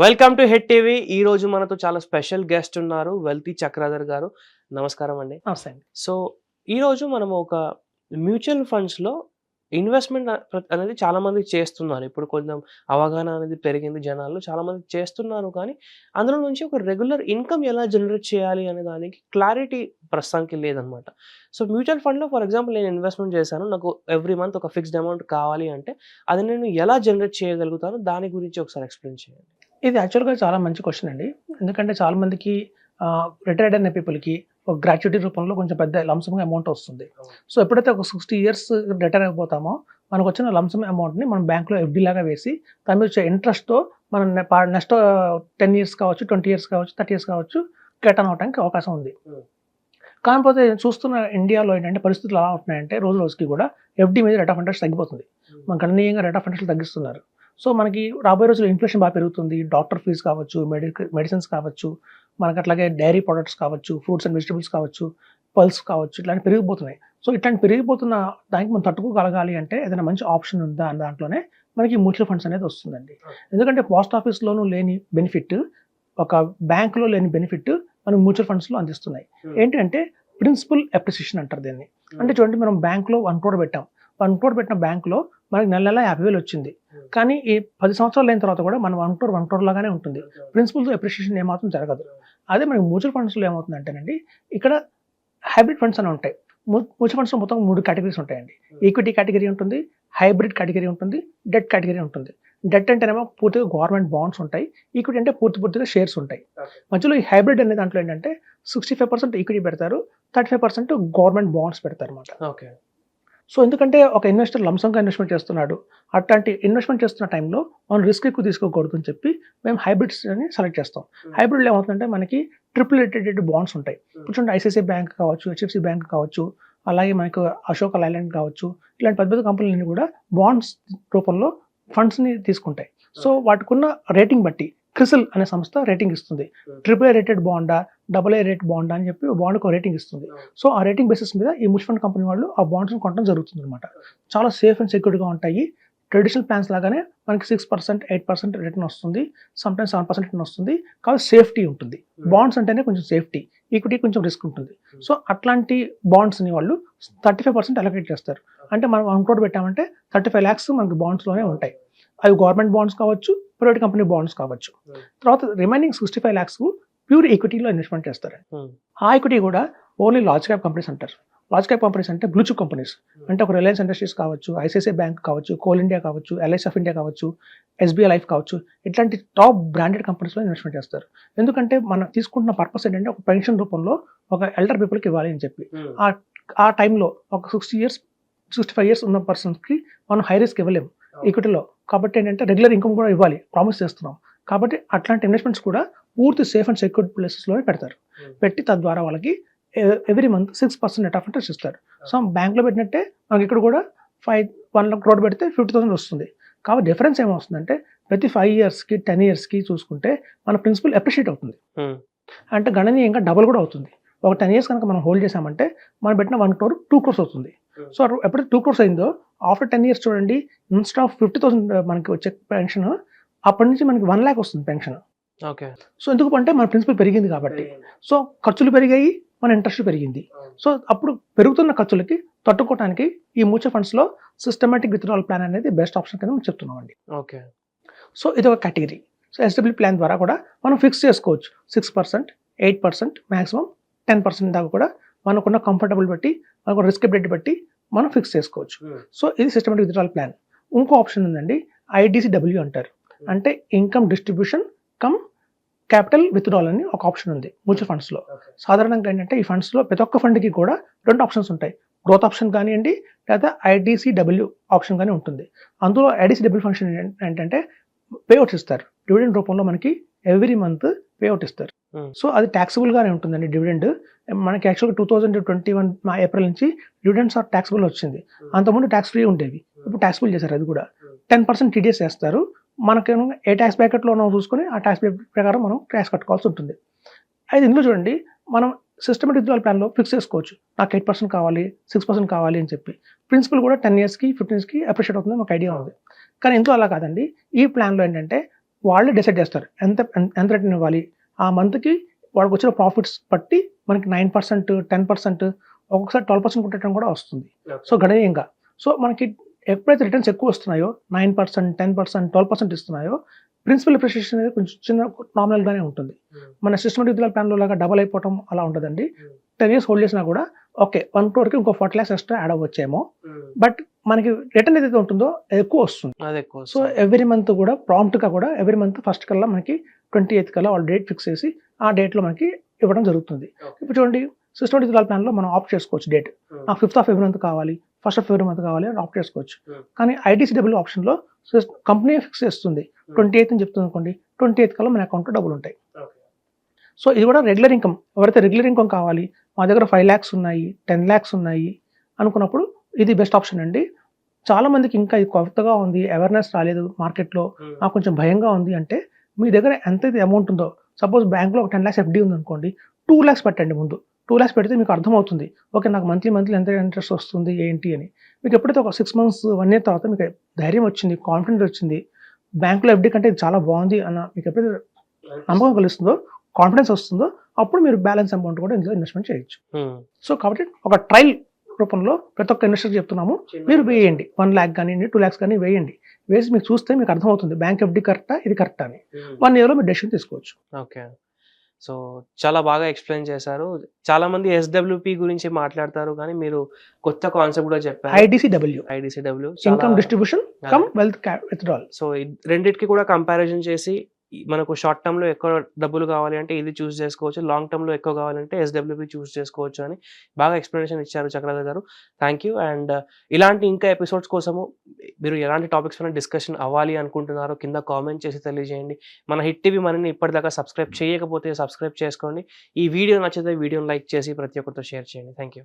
Welcome to head TV. ఈ రోజు మనతో చాలా స్పెషల్ గెస్ట్ ఉన్నారు వెల్తీ చక్రాధర్ గారు. నమస్కారం అండి. నమస్తే అండి. సో ఈ రోజు మనం ఒక మ్యూచువల్ ఫండ్స్లో ఇన్వెస్ట్మెంట్ అనేది చాలా మంది చేస్తున్నారు. ఇప్పుడు కొంచెం అవగాహన అనేది పెరిగింది జనాల్లో చాలా మంది చేస్తున్నారు కానీ అందులో నుంచి ఒక రెగ్యులర్ ఇన్కమ్ ఎలా జనరేట్ చేయాలి అనే దానికి క్లారిటీ ప్రస్తుతానికి లేదనమాట. సో మ్యూచువల్ ఫండ్లో ఫర్ ఎగ్జాంపుల్ నేను ఇన్వెస్ట్మెంట్ చేశాను. నాకు ఎవ్రీ మంత్ ఒక ఫిక్స్డ్ అమౌంట్ కావాలి అంటే అది నేను ఎలా జనరేట్ చేయగలుగుతాను? దాని గురించి ఒకసారి ఎక్స్ప్లెయిన్ చేయండి. ఇది యాక్చువల్గా చాలా మంచి క్వశ్చన్ అండి. ఎందుకంటే చాలా మందికి రిటైర్డ్ అయిన పీపుల్కి ఒక గ్రాట్యుటీ రూపంలో కొంచెం పెద్ద లంసమ్ అమౌంట్ వస్తుంది. సో ఎప్పుడైతే ఒక సిక్స్టీ ఇయర్స్ రిటైర్ అయిపోతామో మనకు వచ్చిన లంసమ్ అమౌంట్ని మనం బ్యాంక్లో ఎఫ్డీ లాగా వేసి దాని మీద వచ్చే ఇంట్రెస్ట్తో మనం నెక్స్ట్ టెన్ ఇయర్స్ కావచ్చు ట్వంటీ ఇయర్స్ కావచ్చు థర్టీ ఇయర్స్ కావచ్చు రిటర్న్ అవడానికి అవకాశం ఉంది. Hmm. కాకపోతే చూస్తున్న ఇండియాలో ఏంటంటే పరిస్థితులు ఎలా ఉంటున్నాయంటే రోజు రోజుకి కూడా ఎఫ్డీ మీద రేట్ ఆఫ్ ఇంట్రెస్ట్ తగ్గిపోతుంది. మన గణనీయంగా రేట్ ఆఫ్ ఇంట్రెస్ట్ తగ్గిస్తున్నారు. సో మనకి రాబోయే రోజుల్లో ఇన్ఫ్లేషన్ బాగా పెరుగుతుంది. డాక్టర్ ఫీజు కావచ్చు మెడికల్ మెడిసిన్స్ కావచ్చు మనకి అట్లాగే డైరీ ప్రొడక్ట్స్ కావచ్చు ఫ్రూట్స్ అండ్ వెజిటబుల్స్ కావచ్చు పల్స్ కావచ్చు ఇట్లాంటి పెరిగిపోతున్నాయి. సో ఇట్లాంటి పెరిగిపోతున్న దానికి మనం తట్టుకోగలగాలి అంటే ఏదైనా మంచి ఆప్షన్ ఉందా అన్న దాంట్లోనే మనకి మ్యూచువల్ ఫండ్స్ అనేది వస్తుందండి. ఎందుకంటే పోస్ట్ ఆఫీస్లోనూ లేని బెనిఫిట్ ఒక బ్యాంకులో లేని బెనిఫిట్ మనకి మ్యూచువల్ ఫండ్స్లో అందిస్తున్నాయి. ఏంటంటే ప్రిన్సిపల్ అప్రిసియేషన్ అంటారు దీన్ని. అంటే చూడండి మనం బ్యాంక్లో వన్ క్రోడ్ పెట్టాం. వన్ క్రోర్ పెట్టిన బ్యాంకులో మనకి నెల నెల యాభై వేలు వచ్చింది. కానీ ఈ పది సంవత్సరాలు అయిన తర్వాత కూడా మన వన్ క్రోర్ వన్ క్రోర్ లాగానే ఉంటుంది. ప్రిన్సిపల్తో అప్రిషియేషన్ ఏమాత్రం జరగదు. అదే మనకి మ్యూచువల్ ఫండ్స్లో ఏమవుతుందంటేనండి ఇక్కడ హైబ్రిడ్ ఫండ్స్ అని ఉంటాయి. మ్యూచువల్ ఫండ్స్లో మొత్తం మూడు కేటగిరీస్ ఉంటాయండి. ఈక్విటీ కేటగిరీ ఉంటుంది హైబ్రిడ్ కేటగిరీ ఉంటుంది డెట్ కేటగిరీ ఉంటుంది. డెట్ అంటేనేమో పూర్తిగా గవర్నమెంట్ బాండ్స్ ఉంటాయి. ఈక్విటీ అంటే పూర్తి పూర్తిగా షేర్స్ ఉంటాయి. మధ్యలో ఈ హైబ్రిడ్ అనే దాంట్లో ఏంటంటే సిక్స్టీ ఫైవ్ పర్సెంట్ ఈక్విటీ పెడతారు thirty five percent government bonds పెడతారు అనమాట ఓకే. సో ఎందుకంటే ఒక ఇన్వెస్టర్ లంసంగా ఇన్వెస్ట్మెంట్ చేస్తున్నాడు అట్లాంటి ఇన్వెస్ట్మెంట్ చేస్తున్న టైంలో మనం రిస్క్ ఎక్కువ తీసుకోకూడదు అని చెప్పి మేము హైబ్రిడ్స్ అని సెలెక్ట్ చేస్తాం. హైబ్రిడ్లో ఏమవుతుందంటే మనకి ట్రిపుల్ రేటెడ్ బాండ్స్ ఉంటాయి. ఇప్పుడు చూడండి ఐసిఐసిఐ బ్యాంక్ కావచ్చు హెచ్ఎఫ్సి బ్యాంక్ కావచ్చు అలాగే మనకు అశోక్ లైలాండ్ కావచ్చు ఇలాంటి పెద్ద పెద్ద కంపెనీలన్నీ కూడా బాండ్స్ రూపంలో ఫండ్స్ని తీసుకుంటాయి. సో వాటికున్న రేటింగ్ బట్టి క్రిసిల్ అనే సంస్థ రేటింగ్ ఇస్తుంది. ట్రిపుల్ ఏ రేటెడ్ బాండా డబుల్ ఏ రేట్ బాండా అని చెప్పి బాండ్కి రేటింగ్ ఇస్తుంది. సో ఆ రేటింగ్ బేసిస్ మీద ఈ మ్యూచువల్ ఫండ్ కంపెనీ వాళ్ళు ఆ బాండ్స్ని కొనడం జరుగుతుంది అనమాట చాలా సేఫ్ అండ్ సెక్యూర్గా ఉంటాయి. ట్రెడిషనల్ ప్లాన్స్ లాగానే మనకి six percent eight percent return వస్తుంది. సమ్టైమ్స్ సెవెన్ పర్సెంట్ రిటర్న్ వస్తుంది. కాబట్టి సేఫ్టీ ఉంటుంది. బాండ్స్ అంటేనే కొంచెం సేఫ్టీ ఈక్విటీ కొంచెం రిస్క్ ఉంటుంది. సో అట్లాంటి బాండ్స్ని వాళ్ళు థర్టీ ఫైవ్ పర్సెంట్ అలొకేట్ చేస్తారు. అంటే మనం వన్ క్రోడ్ పెట్టామంటే థర్టీ ఫైవ్ ల్యాక్స్ మనకి బాండ్స్లోనే ఉంటాయి. అవి గవర్నమెంట్ బాండ్స్ కావచ్చు ప్రైవేట్ కంపెనీ బాండ్స్ కావచ్చు. తర్వాత remaining sixty five lakhs pure ఈక్విటీలో investment చేస్తారు. ఆ ఈక్విటీ కూడా ఓన్లీ లార్జ్ క్యాప్ కంపెనీస్ అంటారు. లార్జ్ క్యాప్ కంపెనీస్ అంటే బ్లూ చిప్ కంపెనీస్ అంటే ఒక రిలయన్స్ ఇండస్ట్రీస్ కావచ్చు ఐసిఐసిఐ బ్యాంక్ కావచ్చు కోల్ ఇండియా కావచ్చు ఎల్ఐసి ఆఫ్ ఇండియా కావచ్చు ఎస్బీఐ లైఫ్ కావచ్చు ఇట్లాంటి టాప్ బ్రాండెడ్ కంపెనీస్లో ఇన్వెస్ట్మెంట్ చేస్తారు. ఎందుకంటే మనం తీసుకుంటున్న పర్పస్ ఏంటంటే ఒక పెన్షన్ రూపంలో ఒక ఎల్డర్ పీపుల్కి ఇవ్వాలి అని చెప్పి. ఆ టైంలో ఒక sixty years sixty five years ఉన్న పర్సన్స్కి మనం హై రిస్క్ ఇవ్వలేము. ఈక్విటీలో కాబట్టి ఏంటంటే రెగ్యులర్ ఇన్కమ్ కూడా ఇవ్వాలి. ప్రామిస్ చేస్తున్నాం. కాబట్టి అట్లాంటి ఇన్వెస్ట్మెంట్స్ కూడా పూర్తి సేఫ్ అండ్ సెక్యూర్డ్ ప్లేసెస్లోనే పెడతారు. పెట్టి తద్వారా వాళ్ళకి every month six percent net of interest ఇస్తారు. సో బ్యాంక్లో పెట్టినట్టే మనకి ఇక్కడ కూడా ఫైవ్ వన్ లాక్ క్రోడ్ పెడితే ఫిఫ్టీ థౌసండ్ వస్తుంది. కాబట్టి డిఫరెన్స్ ఏమొస్తుందంటే ప్రతి ఫైవ్ ఇయర్స్కి టెన్ ఇయర్స్కి చూసుకుంటే మన ప్రిన్సిపల్ అప్రిషియేట్ అవుతుంది. అంటే గణనీయంగా డబుల్ కూడా అవుతుంది. ఒక టెన్ ఇయర్స్ కనుక మనం హోల్డ్ చేసామంటే మనం పెట్టిన వన్ క్రోర్ టూ క్రోర్స్ అవుతుంది. సో ఎప్పుడైతే టూ క్రోర్స్ అయిందో ఆఫ్టర్ టెన్ ఇయర్స్ చూడండి ఇన్స్టా ఆఫ్ ఫిఫ్టీ థౌసండ్ మనకి వచ్చే పెన్షన్ అప్పటి నుంచి మనకి వన్ ల్యాక్ వస్తుంది పెన్షన్. ఓకే. సో ఎందుకు అంటే మన ప్రిన్సిపల్ పెరిగింది కాబట్టి. సో ఖర్చులు పెరిగాయి మన ఇంట్రెస్ట్ పెరిగింది. సో అప్పుడు పెరుగుతున్న ఖర్చులకి తట్టుకోవడానికి ఈ మ్యూచువల్ ఫండ్స్లో సిస్టమేటిక్ విత్డ్రాల్ ప్లాన్ అనేది బెస్ట్ ఆప్షన్ కింద మనం చెప్తున్నామండి. ఓకే. సో ఇది ఒక కేటగిరీ సో ఎస్డబ్ల్యూ ప్లాన్ ద్వారా కూడా మనం ఫిక్స్ చేసుకోవచ్చు. Six percent eight percent maximum ten percent దాకా కూడా మనకున్న కంఫర్టబుల్ బట్టి మనకు రిస్క్ బెట్ బట్టి మనం ఫిక్స్ చేసుకోవచ్చు. సో ఇది సిస్టమేటిక్ విత్డ్రాల్ ప్లాన్ ఇంకో ఆప్షన్ ఉందండి ఐడిసిడబ్ల్యూ అంటారు. అంటే income distribution cum capital withdrawal అని ఒక ఆప్షన్ ఉంది మ్యూచువల్ ఫండ్స్లో సాధారణంగా ఏంటంటే ఈ ఫండ్స్లో ప్రతి ఒక్క ఫండ్కి కూడా రెండు ఆప్షన్స్ ఉంటాయి. గ్రోత్ ఆప్షన్ కానివ్వండి లేదా ఐడిసిడబ్ల్యూ ఆప్షన్ కానీ ఉంటుంది. అందులో ఐడిసిడబ్ల్యూ ఫంక్షన్ ఏంటంటే పేఅవుట్స్ ఇస్తారు. డివిడెండ్ రూపంలో మనకి ఎవ్రీ మంత్ పేఅవుట్ ఇస్తారు. Hmm. సో అది ట్యాక్సిబుల్గానే ఉంటుందండి డివిడెండ్ మనకి యాక్చువల్గా టూ థౌజండ్ ట్వంటీ వన్ మా ఏప్రిల్ నుంచి డివిడెండ్స్ ఆర్ ట్యాక్సిబుల్ వచ్చింది. అంతకుముందు ట్యాక్స్ ఫ్రీ ఉండేవి. ఇప్పుడు ట్యాక్సిబుల్ చేశారు అది కూడా. టెన్ పర్సెంట్ టీడీఎస్ వేస్తారు. మనకేమో ఏ ట్యాక్స్ బ్రాకెట్లో ఉన్నామో చూసుకొని ఆ ట్యాక్స్ ప్రకారం మనం ట్యాక్స్ కట్టుకోవాల్సి ఉంటుంది. అయితే ఇందులో చూడండి మనం సిస్టమేటిక్ విత్డ్రాల్ ప్లాన్లో ఫిక్స్ చేసుకోవచ్చు. నాకు ఎయిట్ పర్సెంట్ కావాలి సిక్స్ పర్సెంట్ కావాలి అని చెప్పి. ప్రిన్సిపల్ కూడా టెన్ ఇయర్స్కి ఫిఫ్టీన్ ఇయర్స్కి అప్రిషియేట్ అవుతుంది మాకు ఐడియా ఉంది. కానీ ఇంట్లో అలా కాదండి. ఈ ప్లాన్లో ఏంటంటే వాళ్ళే డిసైడ్ చేస్తారు. ఎంత ఎంత రిటర్న్ ఇవ్వాలి? ఆ మంత్కి వాళ్ళకి వచ్చిన ప్రాఫిట్స్ బట్టి మనకి నైన్ పర్సెంట్ టెన్ పర్సెంట్ ఒక్కొక్కసారి ట్వెల్వ్ పర్సెంట్ కొట్టడం కూడా వస్తుంది. సో గణనీయంగా. సో మనకి ఎప్పుడైతే రిటర్న్స్ ఎక్కువ వస్తున్నాయో nine percent ten percent twelve percent ఇస్తున్నాయో principal appreciation అనేది కొంచెం చిన్న నామినల్గానే ఉంటుంది. మన సిస్టమేటిక్ విత్డ్రాల్ ప్లాన్లో లాగా డబల్ అయిపోవడం అలా ఉంటుందండి టెన్ ఇయర్స్ హోల్డ్ చేసినా కూడా ఓకే వన్ క్రోర్కి ఇంకో ఫార్టీ ల్యాక్స్ ఎక్స్ట్రా యాడ్ అవ్వచ్చేమో. బట్ మనకి రిటర్న్ ఏదైతే ఉంటుందో ఎక్కువ వస్తుంది. అది ఎక్కువ సో ఎవ్రీ మంత్ కూడా ప్రాంప్ట్గా కూడా ఎవ్రీ మంత్ ఫస్ట్ కల్లా మనకి ట్వంటీ ఎయిత్ కల్లా వాళ్ళు డేట్ ఫిక్స్ చేసి ఆ డేట్లో మనకి ఇవ్వడం జరుగుతుంది. ఇప్పుడు చూడండి సిస్టమేటిక్ విత్డ్రాల్ ప్లాన్లో మనం ఆప్ట్ చేసుకోవచ్చు డేట్ నాకు ఫిఫ్త్ ఆఫ్ ఎవ్రీ మంత్ కావాలి ఫస్ట్ ఆఫ్ ఎవ్రీ మంత్ కావాలి అని ఆప్ట్ చేసుకోవచ్చు. Hmm. కానీ ఐటీసీడబ్ల్యూ ఆప్షన్లో కంపెనీ ఫిక్స్ చేస్తుంది. ట్వంటీ ఎయిత్ అని చెప్తుంది అనుకోండి ట్వంటీ ఎయిత్ కల్లా మన అకౌంట్లో డబ్బులు ఉంటాయి. సో ఇది కూడా రెగ్యులర్ ఇన్కమ్ ఎవరైతే రెగ్యులర్ ఇన్కమ్ కావాలి మా దగ్గర ఫైవ్ ల్యాక్స్ ఉన్నాయి టెన్ ల్యాక్స్ ఉన్నాయి అనుకున్నప్పుడు ఇది బెస్ట్ ఆప్షన్ అండి. చాలా మందికి ఇంకా ఇది కొత్తగా ఉంది అవేర్నెస్ రాలేదు మార్కెట్లో. నాకు కొంచెం భయంగా ఉంది అంటే మీ దగ్గర ఎంత అయితే అమౌంట్ ఉందో సపోజ్ బ్యాంక్లో ఒక టెన్ ల్యాక్స్ ఎఫ్డీ ఉంది అనుకోండి టూ ల్యాక్స్ పెట్టండి ముందు. టూ ల్యాక్స్ పెడితే మీకు అర్థమవుతుంది ఓకే నాకు మంత్లీ మంత్లీ ఎంత ఇంట్రెస్ట్ వస్తుంది ఏంటి అని. మీకు ఎప్పుడైతే ఒక సిక్స్ మంత్స్ వన్ ఇయర్ తర్వాత మీకు ధైర్యం వచ్చింది కాన్ఫిడెన్స్ వచ్చింది బ్యాంకులో ఎఫ్డీ కంటే ఇది చాలా బాగుంది అన్న మీకు ఎప్పుడైతే నమ్మకం కలుస్తుందో కాన్ఫిడెన్స్ వస్తుందో అప్పుడు మీరు బ్యాలెన్స్ అమౌంట్ కూడా ఇందులో ఇన్వెస్ట్మెంట్ చేయొచ్చు. సో కాబట్టి ఒక ట్రయల్ రూపంలో ప్రతి ఒక్క ఇన్వెస్టర్ చెప్తున్నాము. మీరు వేయండి. వన్ ల్యాక్ కానివ్వండి టూ ల్యాక్స్ కానీ వేయండి. వేసి మీకు చూస్తే మీకు అర్థమవుతుంది. బ్యాంక్ ఎఫ్డీ కరెక్టా ఇది కరెక్టా అని. వన్ ఇయర్లో మీరు డెసిషన్ తీసుకోవచ్చు. ఓకే సో చాలా బాగా ఎక్స్ప్లెయిన్ చేశారు. చాలా మంది ఎస్డబ్ల్యూపి గురించి మాట్లాడతారు కానీ మీరు కొత్త కాన్సెప్ట్ కూడా చెప్పారు. IDCW IDCW income distribution cum wealth withdrawal so రెండింటికి కూడా కంపారిజన్ చేసి మనకు షార్ట్ టర్మ్లో ఎక్కువ డబ్బులు కావాలి అంటే ఇది చూస్ చేసుకోవచ్చు లాంగ్ టర్మ్లో ఎక్కువ కావాలంటే ఎస్డబ్ల్యూపీ చూస్ చేసుకోవచ్చు అని బాగా ఎక్స్ప్లెనేషన్ ఇచ్చారు చక్రధర్ గారు. థ్యాంక్ యూ అండ్ ఇలాంటి ఇంకా ఎపిసోడ్స్ కోసము మీరు ఎలాంటి టాపిక్స్ పైన డిస్కషన్ అవ్వాలి అనుకుంటున్నారో కింద కామెంట్ చేసి తెలియజేయండి. మన హిట్ టీవీ మనని ఇప్పటిదాకా సబ్స్క్రైబ్ చేయకపోతే సబ్స్క్రైబ్ చేసుకోండి. ఈ వీడియో నచ్చితే వీడియోని లైక్ చేసి ప్రతి ఒక్కరితో షేర్ చేయండి. Thank you.